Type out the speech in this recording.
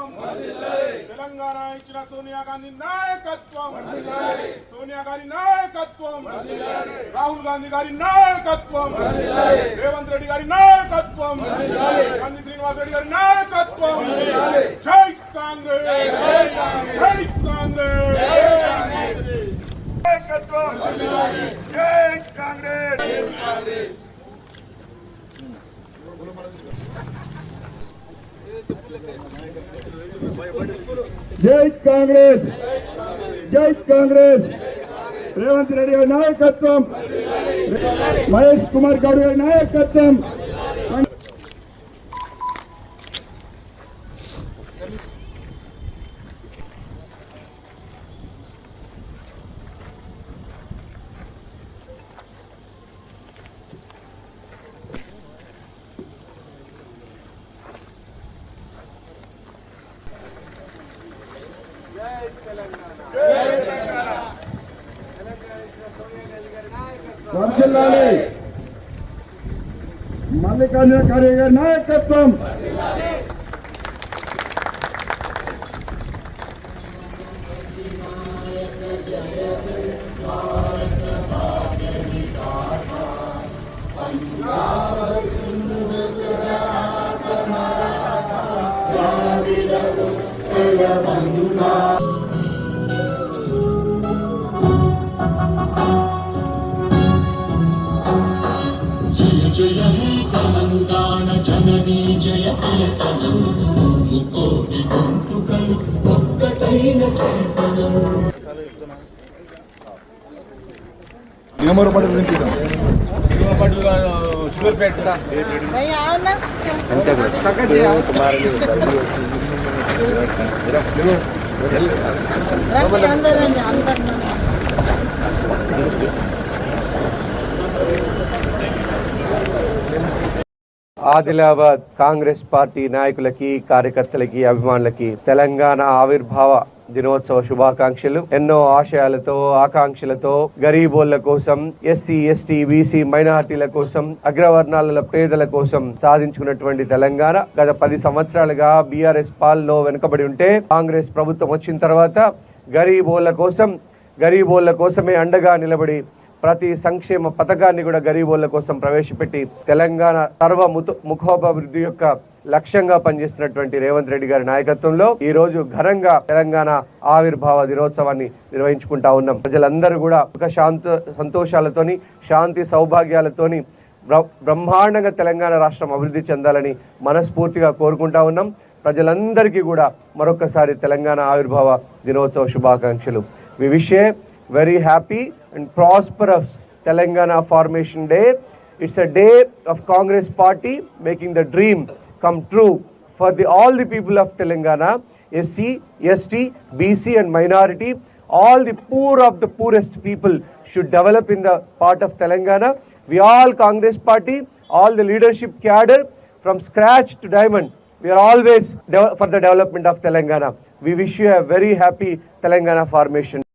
నాయకత్వం. తెలంగాణ ఇచ్చిన సోనియా గాంధీ నాయకత్వం. సోనియా గారి నాయకత్వం. రాహుల్ గాంధీ గారి నాయకత్వం. రేవంత్ రెడ్డి గారి నాయకత్వం. గాంధీ శ్రీనివాస్ రెడ్డి గారి నాయకత్వం. జై కాంగ్రెస్. జై కాంగ్రెస్. నాయకత్వం. జై కాంగ్రెస్. జై కాంగ్రెస్! జై కాంగ్రెస్! రేవంత్ రెడ్డి గారి నాయకత్వం! మహేష్ కుమార్ గౌడ్ గారి నాయకత్వం! వర్ధిల్లాలి మల్లికార్జున ఖర్గే గారి నాయకత్వం జయ జయ హే తెలంగాణ జననీ జయ కేతనం ముకోటి గొంతుకలు ఒక్కటైన చేతనం నియమరు పడి వినిపిద్దాం ఆదిలాబాద్ కాంగ్రెస్ పార్టీ నాయకులకి కార్యకర్తలకి అభిమానులకి తెలంగాణ ఆవిర్భావ దినోత్సవ శుభాకాంక్షలు. ఎన్నో ఆశయాలతో ఆకాంక్షలతో గరీబోళ్ళ కోసం ఎస్సీ ఎస్టీ బీసీ మైనార్టీల కోసం అగ్రవర్ణాల పేదల కోసం సాధించుకున్నటువంటి తెలంగాణ గత పది సంవత్సరాలుగా బీఆర్ఎస్ పాల్లో వెనుకబడి ఉంటే కాంగ్రెస్ ప్రభుత్వం వచ్చిన తర్వాత గరీబోళ్ళ కోసం గరీబోళ్ళ కోసమే అండగా నిలబడి ప్రతి సంక్షేమ పథకాన్ని కూడా గరీబోళ్ళ కోసం ప్రవేశపెట్టి తెలంగాణ సర్వ ముఖోపాభివృద్ధి యొక్క లక్ష్యంగా పనిచేస్తున్నటువంటి రేవంత్ రెడ్డి గారి నాయకత్వంలో ఈ రోజు ఘనంగా తెలంగాణ ఆవిర్భావ దినోత్సవాన్ని నిర్వహించుకుంటా ఉన్నాం. ప్రజలందరూ కూడా ఒక శాంత సంతోషాలతోని శాంతి సౌభాగ్యాలతోని బ్రహ్మాండంగా తెలంగాణ రాష్ట్రం అభివృద్ధి చెందాలని మనస్ఫూర్తిగా కోరుకుంటా ఉన్నాం. ప్రజలందరికీ కూడా మరొకసారి తెలంగాణ ఆవిర్భావ దినోత్సవ శుభాకాంక్షలు. We wish very happy and prosperous Telangana Formation Day. It's a day of Congress Party making the dream come true for the, all the people of Telangana, SC, ST, BC and minority. All the poor of the poorest people should develop in the part of Telangana. We all Congress Party, all the leadership cadre from scratch to diamond. We are always for the development of Telangana. We wish you a very happy Telangana formation.